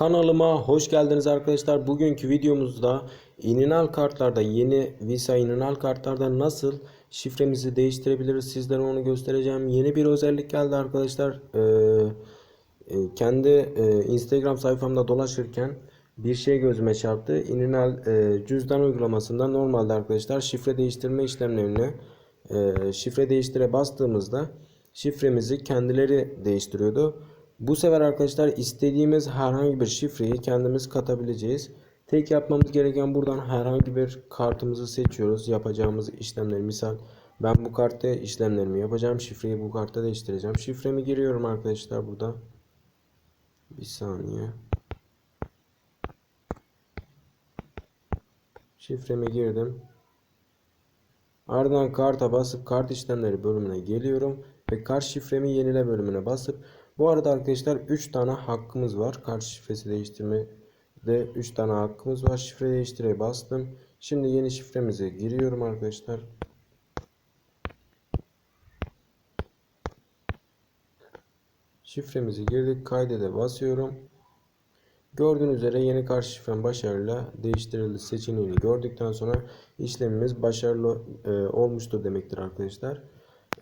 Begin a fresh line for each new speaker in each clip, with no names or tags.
Kanalıma hoş geldiniz arkadaşlar. Bugünkü videomuzda ininal kartlarda yeni Visa ininal kartlarda nasıl şifremizi değiştirebiliriz sizlere onu göstereceğim. Yeni bir özellik geldi arkadaşlar. Ee, e, kendi e, Instagram sayfamda dolaşırken bir şey gözüme çarptı. İninal e, cüzdan uygulamasında normalde arkadaşlar şifre değiştirme işlemlerini e, şifre değiştire bastığımızda şifremizi kendileri değiştiriyordu. Bu sefer arkadaşlar istediğimiz herhangi bir şifreyi kendimiz katabileceğiz. Tek yapmamız gereken buradan herhangi bir kartımızı seçiyoruz. Yapacağımız işlemleri misal ben bu kartta işlemlerimi yapacağım. Şifreyi bu kartta değiştireceğim. Şifremi giriyorum arkadaşlar burada. Bir saniye. Şifremi girdim. Ardından karta basıp kart işlemleri bölümüne geliyorum ve kart şifremi yenile bölümüne basıp bu arada arkadaşlar 3 tane hakkımız var. Kart şifresi değiştirme de 3 tane hakkımız var. Şifre değiştire bastım. Şimdi yeni şifremize giriyorum arkadaşlar. Şifremizi girdik. Kaydede basıyorum. Gördüğünüz üzere yeni kart şifrem başarıyla değiştirildi seçeneğini gördükten sonra işlemimiz başarılı e, olmuştur demektir arkadaşlar.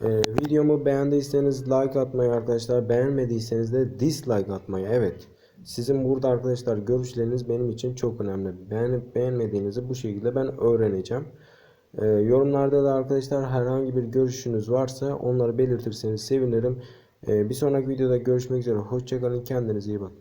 E, videomu beğendiyseniz like atmayı arkadaşlar beğenmediyseniz de dislike atmayı evet. Sizin burada arkadaşlar görüşleriniz benim için çok önemli. Beğenip beğenmediğinizi bu şekilde ben öğreneceğim. E, yorumlarda da arkadaşlar herhangi bir görüşünüz varsa onları belirtirseniz sevinirim. E, bir sonraki videoda görüşmek üzere. Hoşçakalın. Kendinize iyi bakın.